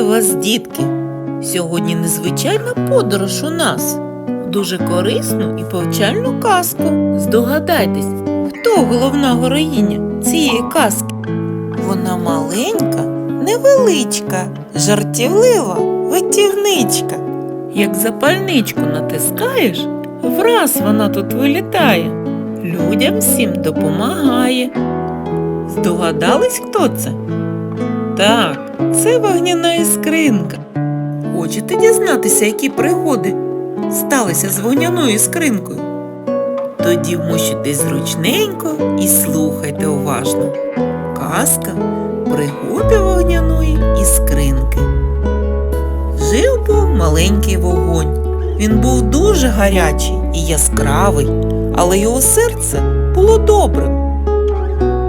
Вітаю вас, дітки! Сьогодні незвичайна подорож у нас дуже корисну і повчальну казку. Здогадайтесь, хто головна героїня цієї казки? Вона маленька, невеличка, жартівлива витівничка. Як запальничку натискаєш, враз вона тут вилітає, людям всім допомагає. Здогадались, хто це? Так, це вогняна іскринка. Хочете дізнатися, які пригоди сталися з вогняною іскринкою? Тоді вмощуйтесь зручненько і слухайте уважно. Казка пригоди вогняної іскринки. Жив був маленький вогонь. Він був дуже гарячий і яскравий, але його серце було добрим.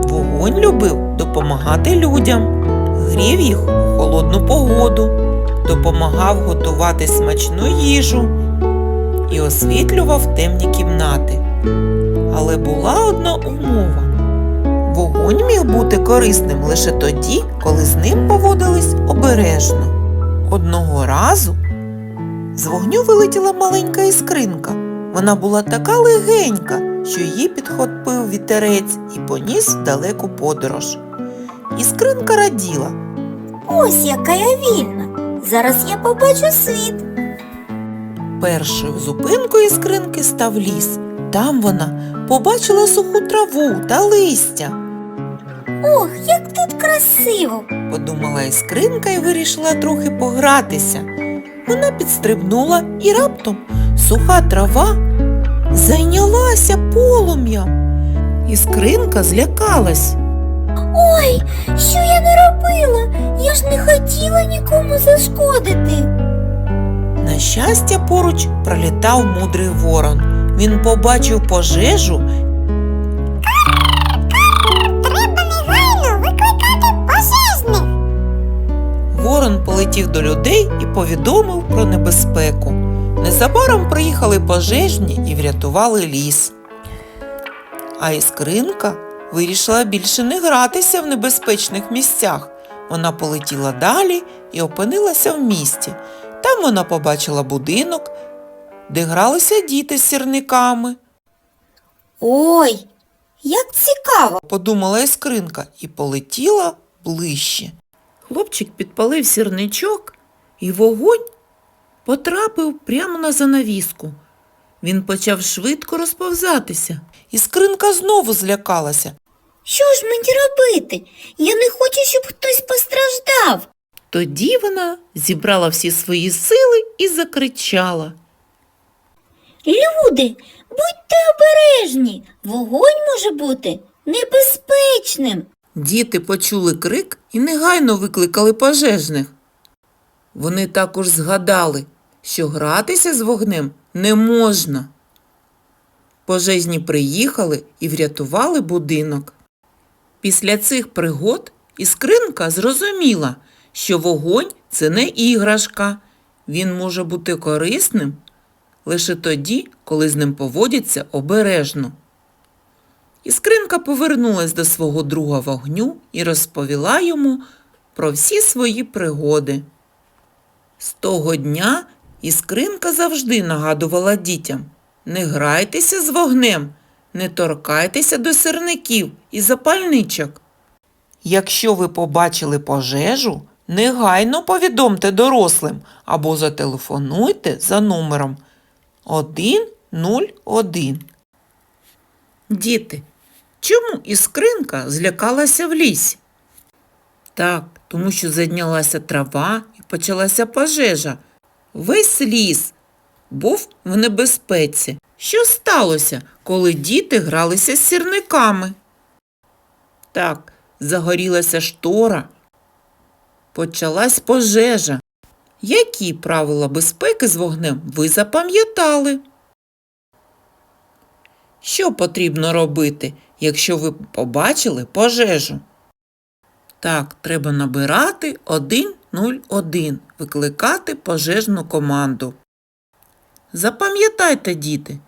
Вогонь любив допомагати людям грів їх у холодну погоду, допомагав готувати смачну їжу і освітлював темні кімнати. Але була одна умова. Вогонь міг бути корисним лише тоді, коли з ним поводились обережно. Одного разу з вогню вилетіла маленька іскринка. Вона була така легенька, що її підхопив вітерець і поніс в далеку подорож. Іскринка раділа, Ось яка я вільна. Зараз я побачу світ. Першою зупинкою іскринки став ліс. Там вона побачила суху траву та листя. Ох, як тут красиво. Подумала іскринка і вирішила трохи погратися. Вона підстрибнула і раптом суха трава зайнялася полум'ям. Іскринка злякалась. Ой, що я наробила? Я ж не хотіла нікому зашкодити. На щастя, поруч пролітав мудрий ворон. Він побачив пожежу Треба негайно викликати пожежних. Ворон полетів до людей і повідомив про небезпеку. Незабаром приїхали пожежні і врятували ліс. А іскринка вирішила більше не гратися в небезпечних місцях. Вона полетіла далі і опинилася в місті. Там вона побачила будинок, де гралися діти з сірниками. Ой, як цікаво. подумала іскринка і полетіла ближче. Хлопчик підпалив сірничок, і вогонь потрапив прямо на занавіску. Він почав швидко розповзатися. Іскринка знову злякалася. Що ж мені робити? Я не хочу, щоб хтось постраждав. Тоді вона зібрала всі свої сили і закричала. Люди, будьте обережні. Вогонь може бути небезпечним. Діти почули крик і негайно викликали пожежних. Вони також згадали, що гратися з вогнем не можна. Пожежні приїхали і врятували будинок. Після цих пригод іскринка зрозуміла, що вогонь це не іграшка. Він може бути корисним лише тоді, коли з ним поводяться обережно. Іскринка повернулась до свого друга вогню і розповіла йому про всі свої пригоди. З того дня іскринка завжди нагадувала дітям не грайтеся з вогнем, не торкайтеся до сирників і запальничок. Якщо ви побачили пожежу, негайно повідомте дорослим або зателефонуйте за номером 101. Діти, чому іскринка злякалася в лісі? Так, тому що зайнялася трава і почалася пожежа. Весь ліс був в небезпеці. Що сталося, коли діти гралися з сірниками? Так, загорілася штора. Почалась пожежа. Які правила безпеки з вогнем ви запам'ятали? Що потрібно робити, якщо ви побачили пожежу? Так, треба набирати 101, викликати пожежну команду. Запам'ятайте, діти,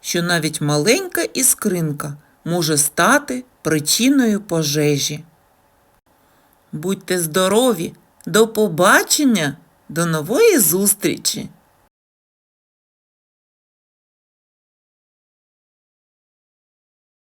що навіть маленька іскринка може стати причиною пожежі. Будьте здорові До побачення, до нової зустрічі!